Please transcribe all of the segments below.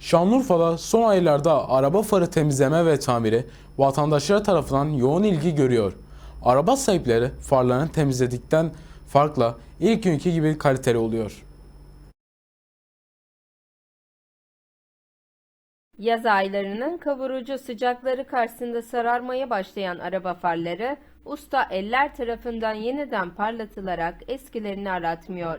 Şanlıurfa'da son aylarda araba farı temizleme ve tamiri vatandaşlar tarafından yoğun ilgi görüyor. Araba sahipleri farlarını temizledikten farkla ilk günkü gibi kaliteli oluyor. Yaz aylarının kavurucu sıcakları karşısında sararmaya başlayan araba farları usta eller tarafından yeniden parlatılarak eskilerini aratmıyor.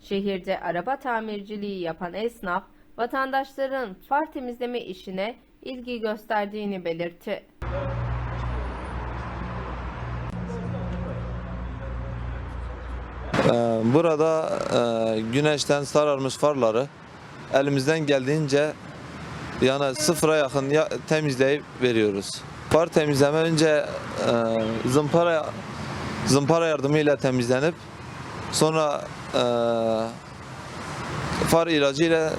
Şehirde araba tamirciliği yapan esnaf, vatandaşların far temizleme işine ilgi gösterdiğini belirtti. Ee, Burada e, güneşten sararmış farları elimizden geldiğince yani sıfıra yakın ya- temizleyip veriyoruz. Far temizleme önce e, zımpara zımpara yardımıyla temizlenip sonra e, far ilacı ile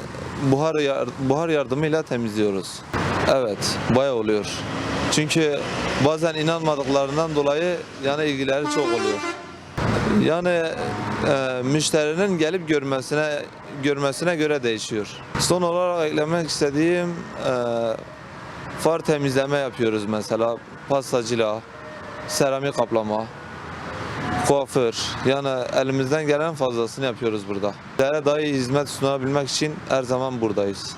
buhar buhar yardımıyla temizliyoruz. Evet, bayağı oluyor. Çünkü bazen inanmadıklarından dolayı yani ilgileri çok oluyor. Yani e, müşterinin gelip görmesine görmesine göre değişiyor. Son olarak eklemek istediğim e, far temizleme yapıyoruz mesela pastacılığa, seramik kaplama, kuaför. Yani elimizden gelen fazlasını yapıyoruz burada. Sizlere daha iyi hizmet sunabilmek için her zaman buradayız.